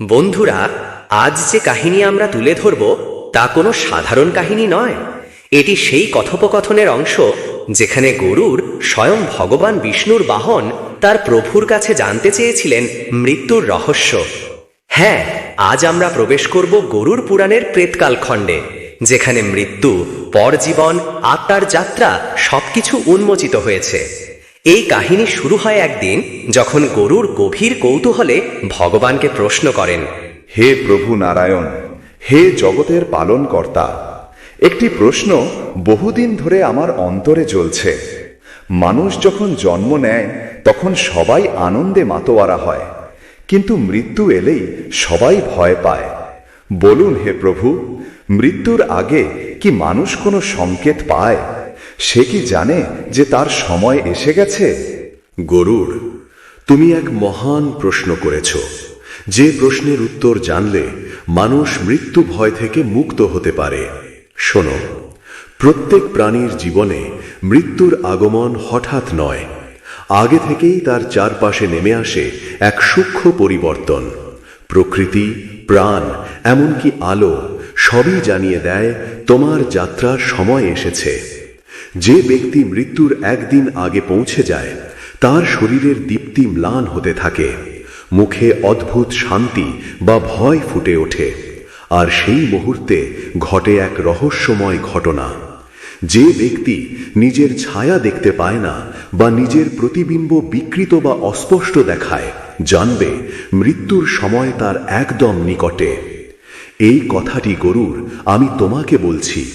বন্ধুরা, আজ যে কাহিনী আমরা তুলে ধরব, তা কোনো সাধারণ কাহিনী নয়। এটি সেই কথোপকথনের অংশ যেখানে গরুর স্বয়ং ভগবান বিষ্ণুর বাহন তার প্রভুর কাছে জানতে চেয়েছিলেন মৃত্যুর রহস্য। হ্যাঁ আজ আমরা প্রবেশ করব গরুর পুরাণের প্রেতকাল খণ্ডে, যেখানে মৃত্যু, পরজীবন আত্মার যাত্রা সবকিছু উন্মোচিত হয়েছে। এই কাহিনী শুরু হয় একদিন যখন গরুর গভীর কৌতূহলে ভগবানকে প্রশ্ন করেন, হে প্রভু নারায়ণ, হে জগতের পালনকর্তা, একটি প্রশ্ন বহুদিন ধরে আমার অন্তরে জ্বলছে। মানুষ যখন জন্ম নেয়, তখন সবাই আনন্দে মাতোয়ারা হয়, কিন্তু মৃত্যু এলেই সবাই ভয় পায়। বলুন হে প্রভু, মৃত্যুর আগে কি মানুষ কোনো সংকেত পায়? সে কি জানে যে তার সময় এসে গেছে? গরুর তুমি এক মহান প্রশ্ন করেছ। যে প্রশ্নের উত্তর জানলে মানুষ মৃত্যু ভয় থেকে মুক্ত হতে পারে। শোনো, প্রত্যেক প্রাণীর জীবনে মৃত্যুর আগমন হঠাৎ নয়। আগে থেকেই তার চারপাশে নেমে আসে এক সূক্ষ্ম পরিবর্তন। প্রকৃতি, প্রাণ, এমনকি আলো সবই জানিয়ে দেয় তোমার যাত্রার সময় এসেছে। যে ব্যক্তি মৃত্যুর একদিন আগে পৌঁছে যায়, তার শরীরের দীপ্তি ম্লান হতে থাকে। মুখে অদ্ভুত শান্তি বা ভয় ফুটে ওঠে। আর সেই মুহূর্তে ঘটে এক রহস্যময় ঘটনা। যে ব্যক্তি নিজের ছায়া দেখতে পায় না বা নিজের প্রতিবিম্ব বিকৃত বা অস্পষ্ট দেখায়, জানবে মৃত্যুর সময় তার একদম নিকটে। এই কথাটি গরুর, আমি তোমাকে বলছি।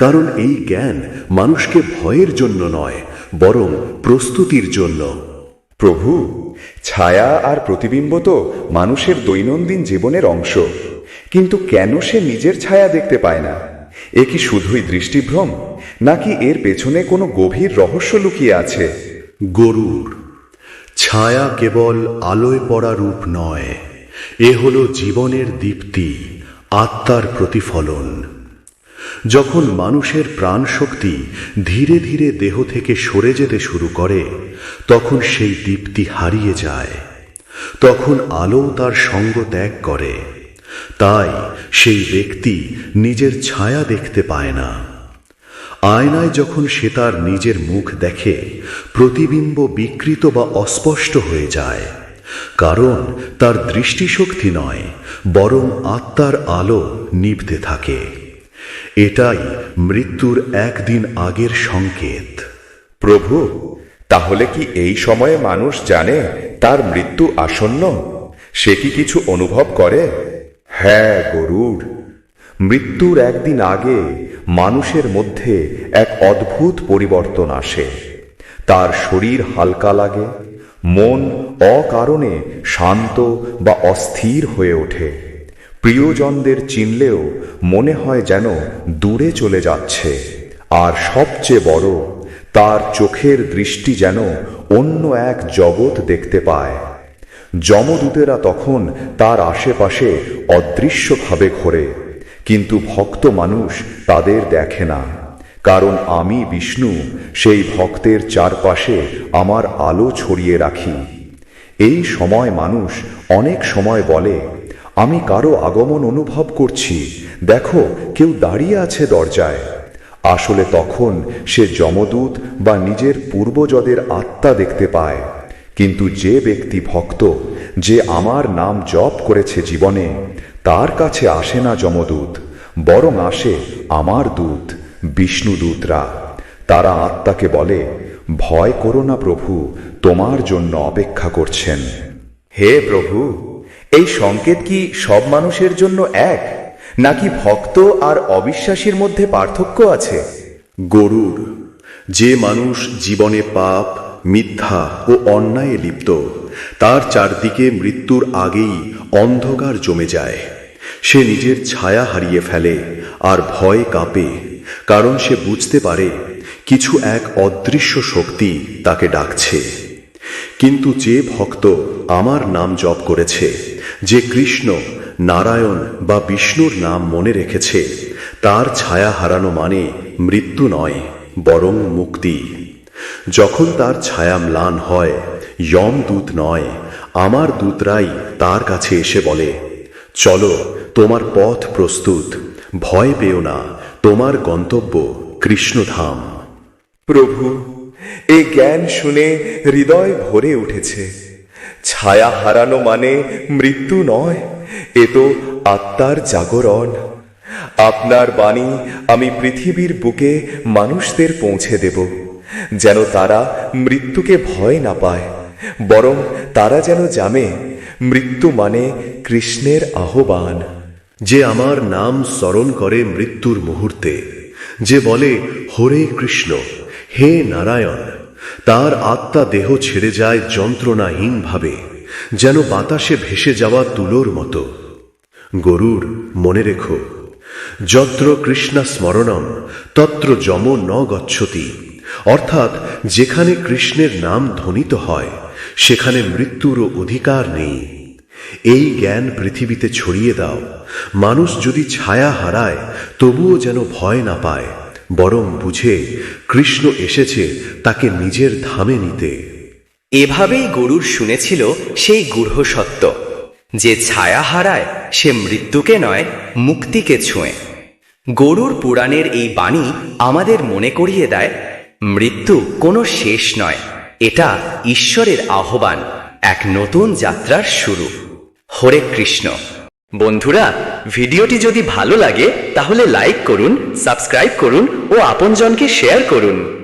কারণ এই জ্ঞান মানুষকে ভয়ের জন্য নয় বরং প্রস্তুতির জন্য। প্রভু ছায়া আর প্রতিবিম্ব তো মানুষের দৈনন্দিন জীবনের অংশ। কিন্তু কেন সে নিজের ছায়া দেখতে পায় না? এ কি শুধুই দৃষ্টিভ্রম নাকি এর পেছনে কোনো গভীর রহস্য লুকিয়ে আছে? গরুর ছায়া কেবল আলোয় পড়া রূপ নয় এ হল জীবনের দীপ্তি আত্মার প্রতিফলন। যখন মানুষের প্রাণ শক্তি ধীরে ধীরে দেহ থেকে সরে যেতে শুরু করে, তখন সেই দীপ্তি হারিয়ে যায়। তখন আলো তার সঙ্গ ত্যাগ করে। তাই সেই ব্যক্তি নিজের ছায়া দেখতে পায় না। আয়নায় যখন সে তার নিজের মুখ দেখে, প্রতিবিম্ব বিকৃত বা অস্পষ্ট হয়ে যায়। কারণ তার দৃষ্টিশক্তি নয়, বরং আত্মার আলো নিভতে থাকে। এটাই মৃত্যুর একদিন আগের সংকেত। প্রভু, তাহলে কি এই সময়ে মানুষ জানে তার মৃত্যু আসন্ন? সে কি কিছু অনুভব করে? হ্যাঁ গরুর। মৃত্যুর একদিন আগে মানুষের মধ্যে এক অদ্ভুত পরিবর্তন আসে। তার শরীর হালকা লাগে, মন অকারণে শান্ত বা অস্থির হয়ে ওঠে। প্রিয়জনদের চিনলেও মনে হয় যেন দূরে চলে যাচ্ছে। আর সবচেয়ে বড়, তার চোখের দৃষ্টি যেন অন্য এক জগৎ দেখতে পায়। যমদূতেরা তখন তার আশেপাশে অদৃশ্যভাবে ঘোরে, কিন্তু ভক্ত মানুষ তাদের দেখে না। কারণ আমি, বিষ্ণু, সেই ভক্তের চারপাশে আমার আলো ছড়িয়ে রাখি। এই সময় মানুষ অনেক সময় বলে আমি কারও আগমন অনুভব করছি। দেখো, কেউ দাঁড়িয়ে আছে দরজায়। আসলে তখন সে যমদূত বা নিজের পূর্বজদের আত্মা দেখতে পায়। কিন্তু যে ব্যক্তি ভক্ত, যে আমার নাম জপ করেছে জীবনে, তার কাছে আসে না যমদূত, বরং আসে আমার দূত বিষ্ণুদূতরা তারা আত্মাকে বলে, ভয় করো না প্রভু, তোমার জন্য অপেক্ষা করছেন। হে প্রভু এই সংকেত কি সব মানুষের জন্য এক? নাকি ভক্ত আর অবিশ্বাসীর মধ্যে পার্থক্য আছে? গরুর, যে মানুষ জীবনে পাপ, মিথ্যা ও অন্যায়ে লিপ্ত, তার চারদিকে মৃত্যুর আগেই অন্ধকার জমে যায়। সে নিজের ছায়া হারিয়ে ফেলে আর ভয় কাঁপে, কারণ সে বুঝতে পারে কিছু এক অদৃশ্য শক্তি তাকে ডাকছে। কিন্তু যে ভক্ত আমার নাম জপ করেছে যে কৃষ্ণ, নারায়ণ বা বিষ্ণুর নাম মনে রেখেছে, তার ছায়া হারানো মানে মৃত্যু নয়, বরং মুক্তি। যখন তার ছায়া ম্লান হয় যম দূত নয়, আমার দূতরাই তার কাছে এসে বলে, চলো, তোমার পথ প্রস্তুত, ভয় পেও না, তোমার গন্তব্য কৃষ্ণধাম। প্রভু, এই জ্ঞান শুনে হৃদয় ভরে উঠেছে। ছায়া হারানো মানে মৃত্যু নয়, এ তো আত্মার জাগরণ। আপনার বাণী আমি পৃথিবীর বুকে মানুষদের পৌঁছে দেব, যেন তারা মৃত্যুকে ভয় না পায়, বরং তারা যেন জানে মৃত্যু মানে কৃষ্ণের আহ্বান। যে আমার নাম স্মরণ করে মৃত্যুর মুহূর্তে, যে বলে, হরে কৃষ্ণ, হে নারায়ণ। তার আত্মা দেহ ছেড়ে যায় যন্ত্রণাহীন ভাবে যেন বাতাসে ভেসে যাওয়া তুলোর মতো। গরুর, মনে রেখো, যত্র কৃষ্ণা স্মরণম, তত্র যম ন গচ্ছতি। অর্থাৎ, যেখানে কৃষ্ণের নাম ধ্বনিত হয়, সেখানে মৃত্যুরও অধিকার নেই। এই জ্ঞান পৃথিবীতে ছড়িয়ে দাও। মানুষ যদি ছায়া হারায়, তবুও যেন ভয় না পায়। বরং বুঝে কৃষ্ণ এসেছে তাকে নিজের ধামে নিতে। এভাবেই গরুর শুনেছিল সেই গূঢ় সত্য। যে ছায়া হারায়, সে মৃত্যুকে নয়, মুক্তিকে ছুঁয়ে। গরুর পুরাণের এই বাণী আমাদের মনে করিয়ে দেয়, মৃত্যু কোনো শেষ নয়, এটা ঈশ্বরের আহ্বান, এক নতুন যাত্রার শুরু। হরে কৃষ্ণ। বন্ধুরা ভিডিওটি যদি ভালো লাগে তাহলে লাইক করুন সাবস্ক্রাইব করুন ও আপনজনকে শেয়ার করুন।